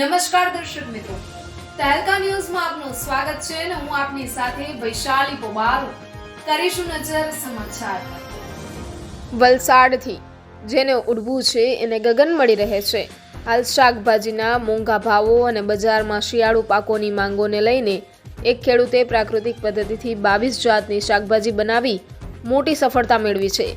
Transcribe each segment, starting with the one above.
નમસ્કાર દર્શક મિત્રો. તહેલકા ન્યૂઝમાં આપનું સ્વાગત છે અને હું આપની સાથે વૈશાલી પોબારો કરીશું નજર સમાચાર. વલસાડથી જેને ઉડવું છે એને ગગન મળી રહે છે. હાલ શાકભાજીના મોંઘા ભાવો અને બજારમાં શિયાળુ પાકોની માંગોને લઈને એક ખેડૂતે પ્રાકૃતિક પદ્ધતિથી બાવીસ જાતની શાકભાજી બનાવી મોટી સફળતા મેળવી છે.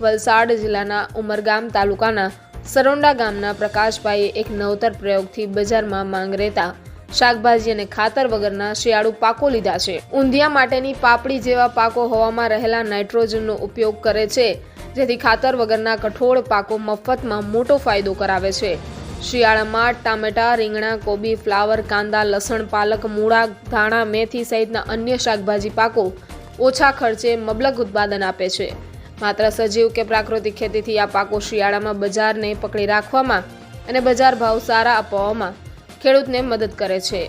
વલસાડ જિલ્લાના ઉમરગામ તાલુકાના સરોંડા ગામના પ્રકાશભાઈએ એક નવતર પ્રયોગથી બજારમાં માંગ રહેતા શાકભાજી અને ખાતર વગરના શિયાળુ પાકો લીધા છે. ઊંધિયા માટેની પાપડી જેવા પાકો હવામાં રહેલા નાઇટ્રોજનનો ઉપયોગ કરે છે, જેથી ખાતર વગરના કઠોળ પાકો મફતમાં મોટો ફાયદો કરાવે છે. શિયાળામાં ટામેટા, રીંગણા, કોબી, ફ્લાવર, કાંદા, લસણ, પાલક, મૂળા, ધાણા, મેથી સહિતના અન્ય શાકભાજી પાકો ઓછા ખર્ચે મબલક ઉત્પાદન આપે છે. માત્ર સજીવ કે પ્રાકૃતિક ખેતીથી આ પાકો શિયાળામાં બજારને પકડી રાખવામાં અને બજાર ભાવ સારા અપાવવામાં ખેડૂતને મદદ કરે છે.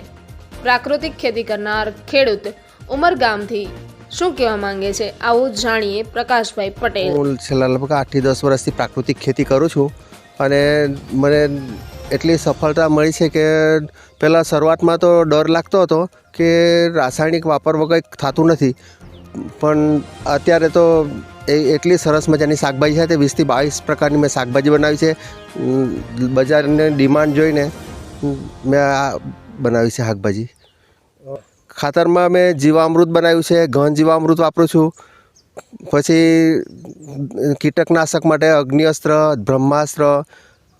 પ્રાકૃતિક ખેતી કરનાર ખેડૂત ઉમરગામથી શું કહેવા માંગે છે? આવું જાણીએ પ્રકાશભાઈ પટેલ. છેલ્લા લગભગ આઠથી દસ વર્ષથી પ્રાકૃતિક ખેતી કરું છું અને મને એટલી સફળતા મળી છે કે પહેલાં શરૂઆતમાં તો ડર લાગતો હતો કે રાસાયણિક વાપર વગર થતું નથી. પણ અત્યારે તો એ એટલી સરસ મજાની શાકભાજી છે તે વીસથી બાવીસ પ્રકારની મેં શાકભાજી બનાવી છે. બજારની ડિમાન્ડ જોઈને મેં આ બનાવી છે શાકભાજી. ખાતરમાં મેં જીવામૃત બનાવ્યું છે, ઘન જીવામૃત વાપરું છું. પછી કીટકનાશક માટે અગ્નિઅસ્ત્ર, બ્રહ્માસ્ત્ર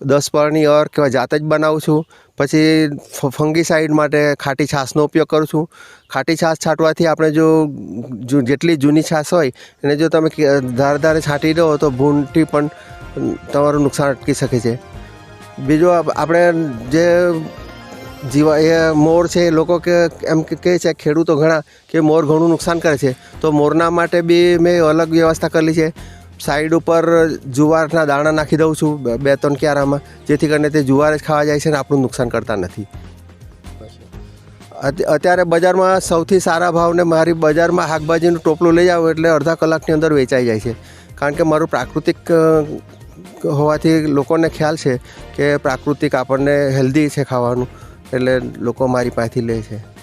દસ પરની અર એવા જાતે જ બનાવું છું. પછી ફંગીસાઇડ માટે ખાટી છાશનો ઉપયોગ કરું છું. ખાટી છાશ છાંટવાથી આપણે જો જેટલી જૂની છાશ હોય, એને જો તમે ધારે ધારે છાંટી દો તો ભૂંડથી પણ તમારું નુકસાન અટકી શકે છે. બીજું આપણે જે જીવા, એ મોર છે એ લોકો કે, એમ કે, કહે છે ખેડૂતો ઘણા કે મોર ઘણું નુકસાન કરે છે. તો મોરના માટે બી મેં અલગ વ્યવસ્થા કરેલી છે. સાઈડ ઉપર જુવારના દાણા નાખી દઉં છું, બે- ત્રણ ક્યારામાં, જેથી કરીને તે જુવાર જ ખાવા જાય છે ને આપણું નુકસાન કરતા નથી. અત્યારે બજારમાં સૌથી સારા ભાવને મારી બજારમાં શાકભાજીનું ટોપલું લઈ આવું એટલે અડધા કલાકની અંદર વેચાઈ જાય છે. કારણ કે મારું પ્રાકૃતિક હોવાથી લોકોને ખ્યાલ છે કે પ્રાકૃતિક આપણને હેલ્ધી છે ખાવાનું, એટલે લોકો મારી પાસેથી લે છે.